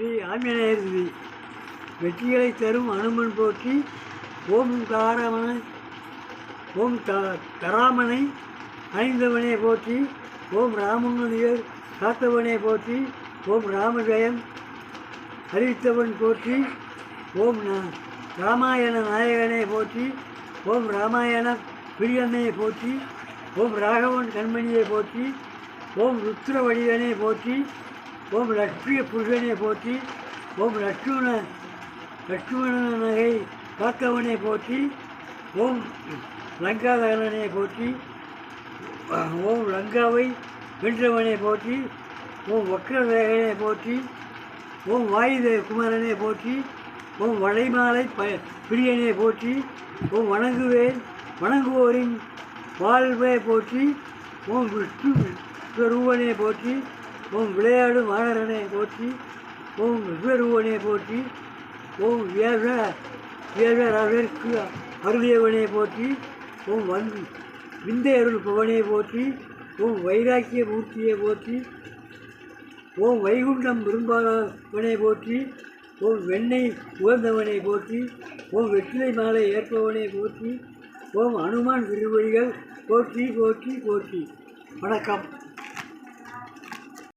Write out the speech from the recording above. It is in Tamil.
ஸ்ரீ ஆஞ்சநேயர் வெற்றிகளை தரும் அனுமன் போற்றி ஓம் தாரமனை ஓம் த தராமனை அணிந்தவனே போற்றி ஓம் ராமனுயர் காத்தவனே போற்றி ஓம் ராமஜெயம் அறிவித்தவன் போற்றி ஓம் ந- ராமாயண நாயகனே போற்றி ஓம் ராமாயண பிரியனே போற்றி ஓம் ராகவன் கண்மணியை போற்றி ஓம் ருத்ர வடிவனே போற்றி ஓம் லட்சுமிய புருஷனை போற்றி ஓம் லட்சுமண லட்சுமண நகை காத்தவனே போற்றி ஓம் லங்காதகனே போற்றி ஓம் லங்காவை வென்றவனை போற்றி ஓம் வக்ரதேகனை போற்றி ஓம் வாயுதே குமாரனே போற்றி ஓம் வளைமாலை ப பிரியனை போற்றி ஓம் வணங்குவேன் வணங்குவோரின் வாழ்வை போற்றி ஓம் விஷ்ணு விஸ்வரூபனே போற்றி ஓம் விளையாடும் வானரனே போற்றி ஓம் விஸ்வரூபனே போற்றி ஓம் வேத வேதரவிற்கு அருளியவனே போற்றி ஓம் வந்து விந்தை அருள் பவனே போற்றி ஓம் வைராக்கிய மூர்த்தியை போற்றி ஓம் வைகுண்டம் விரும்பாதவனை போற்றி ஓம் வெண்ணெய் உகந்தவனை போற்றி ஓம் வெற்றிலை மாலை ஏற்பவனை போற்றி ஓம் அனுமான் திருவடிகள் போற்றி போற்றி போற்றி. வணக்கம்.